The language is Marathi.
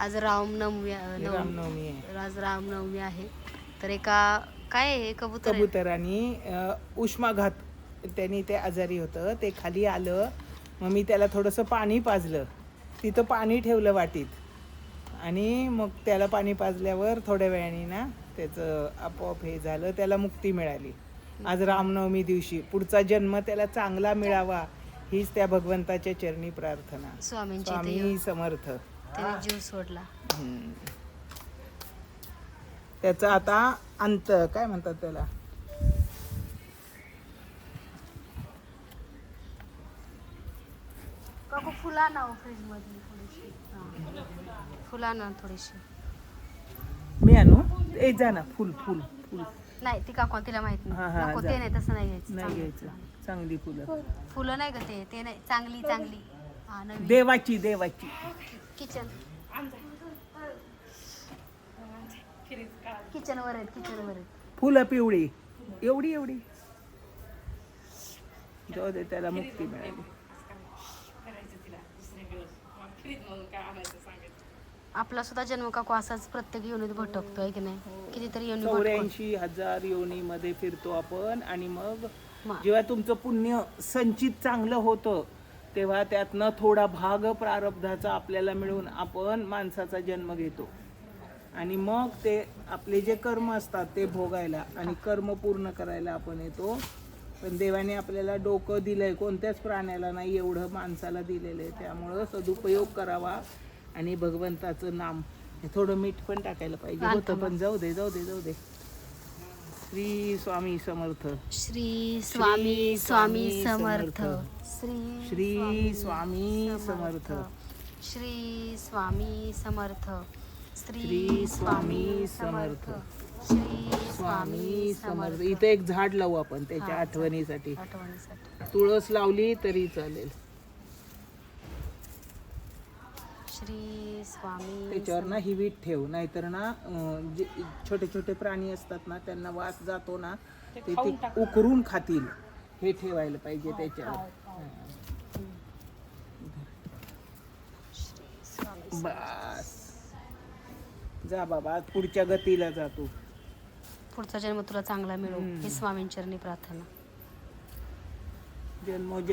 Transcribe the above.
आज रामनवमी रामनवमी आहे. आज रामनवमी आहे. तर एका काय आहे? कबूतर आहे? कबुतरांनी अ, उष्माघात. त्यांनी ते आजारी होतं. ते खाली आलं. मग मी त्याला थोडंसं पाणी पाजलं. तिथं पाणी ठेवलं वाटीत. आणि मग त्याला पाणी पाजल्यावर थोड्या वेळाने ना त्याचं आपोआप हे झालं. त्याला मुक्ती मिळाली. आज रामनवमी दिवशी. पुढचा जन्म त्याला चांगला मिळावा हीच त्या भगवंताच्या चरणी प्रार्थना. स्वामींची इथे स्वामी समर्थ. त्याने जीव सोडला. त्याचा आता अंत काय म्हणतात त्याला? काकू फुला ना फ्रीजमध्ये थोडीशी. हा. फुला ना थोडीशी. मी आणू? ए जा ना फुल फुल फुल. नाही ती काकू तिला माहीत हा, नाही. हा, नको जा. ते नाही तसं नाही घ्यायचं. नाही चांगलं. घ्यायचं. चांगली फुलं. फुलं नाही का ते? ते नाही. चांगली चांगली. हा देवाची देवाची. किचन. किचन वर आहेत किचन वर आहेत. फुलं पिवळी. एवढी एवढी. जाऊ दे त्याला मुक्ती मिळाली. आपला सुद्धा जन्म काकू असाच प्रत्येक योनीत भटकतोय की नाही? कितीतरी योनी चौऱ्याऐंशी हजार योनीमध्ये फिरतो आपण आणि मग मा- जेव्हा तुमचं पुण्य संचित चांगलं होतं तेव्हा त्यातनं थोडा भाग प्रारब्धाचा आपल्याला मिळून आपण माणसाचा जन्म घेतो. आणि मग ते आपले जे कर्म असतात ते भोगायला आणि कर्म पूर्ण करायला आपण येतो. पण देवाने आपल्याला डोकं दिलंय कोणत्याच प्राण्याला नाही एवढं माणसाला दिलेलं आहे. त्यामुळं सदुपयोग करावा आणि भगवंताचं नाम हे थोडं मीठ पण टाकायला पाहिजे. होतं पण जाऊ दे जाऊ दे जाऊ दे. श्री स्वामी समर्थ. श्री स्वामी स्वामी समर्थ. श्री श्री स्वामी समर्थ. श्री स्वामी समर्थ. श्री स्वामी समर्थ. श्री स्वामी समर्थ. इथे एक झाड लावू आपण त्याच्या हा, आठवणीसाठी. आठवणीसाठी. तुळस लावली तरी चालेल. श्री स्वामी त्याच्यावर ना ही वीट ठेव नाहीतर ना जे छोटे छोटे प्राणी असतात ना त्यांना वास जातो ना ते ते उकरून खातील. हे ठेवायला पाहिजे त्याच्यावर. स्वामी बस. जा बाबा आज पुढच्या गतीला जातो पुढचा जन्म तुला चांगला मिळो. ही स्वामींचरणी प्रार्थना. जन्मोज